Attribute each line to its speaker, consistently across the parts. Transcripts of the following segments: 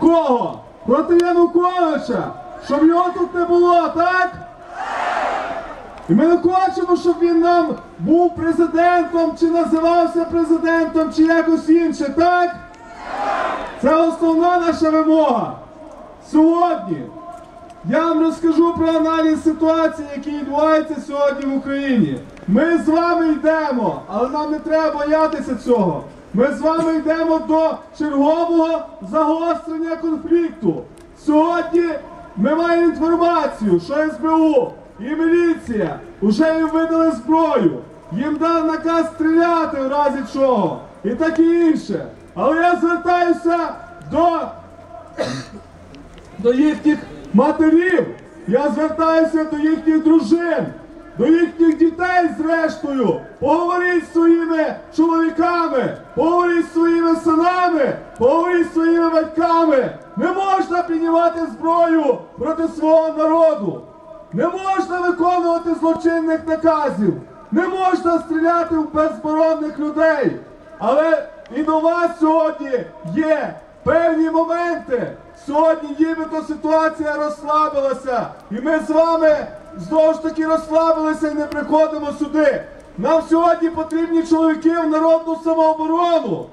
Speaker 1: кого? Проти Януковича, щоб його тут не було, так? І ми не хочемо, щоб він нам був президентом, чи називався президентом, чи якось інше, так? Це основна наша вимога. Сьогодні я вам розкажу про аналіз ситуації, які відбуваються сьогодні в Україні. Ми з вами йдемо, але нам не треба боятися цього. Ми з вами йдемо до чергового загострення конфлікту. Сьогодні ми маємо інформацію, що СБУ і міліція вже їм видали зброю. Їм дав наказ стріляти в разі чого і таке інше. Але я звертаюся до до їхніх матерів. Я звертаюся до їхніх дружин, до їхніх дітей зрештою. Поговоріть зі своїми чоловіками, поговоріть зі своїми синами, поговоріть зі своїми батьками. Не можна піднімати зброю проти свого народу. Не можна виконувати злочинних наказів. Не можна стріляти в безборонних людей. Але і до вас сьогодні є певні моменти. Сьогодні нібито ситуація розслабилася. І ми з вами знову ж таки розслабилися і не приходимо сюди. Нам сьогодні потрібні чоловіки в народну самооборону.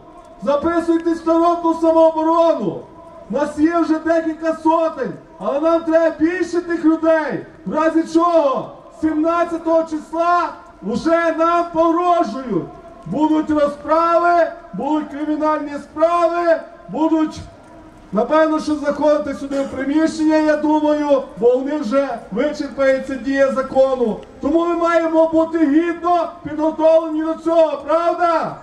Speaker 1: Записуйтесь в народну самооборону. Нас є вже декілька сотень, але нам треба більше тих людей. В разі чого 17 числа вже нам погрожують. Будуть розправи, будуть кримінальні справи, будуть, напевно, що заходити сюди в приміщення, я думаю, бо вони вже вичерпається дія закону. Тому ми маємо бути гідно підготовлені до цього, правда?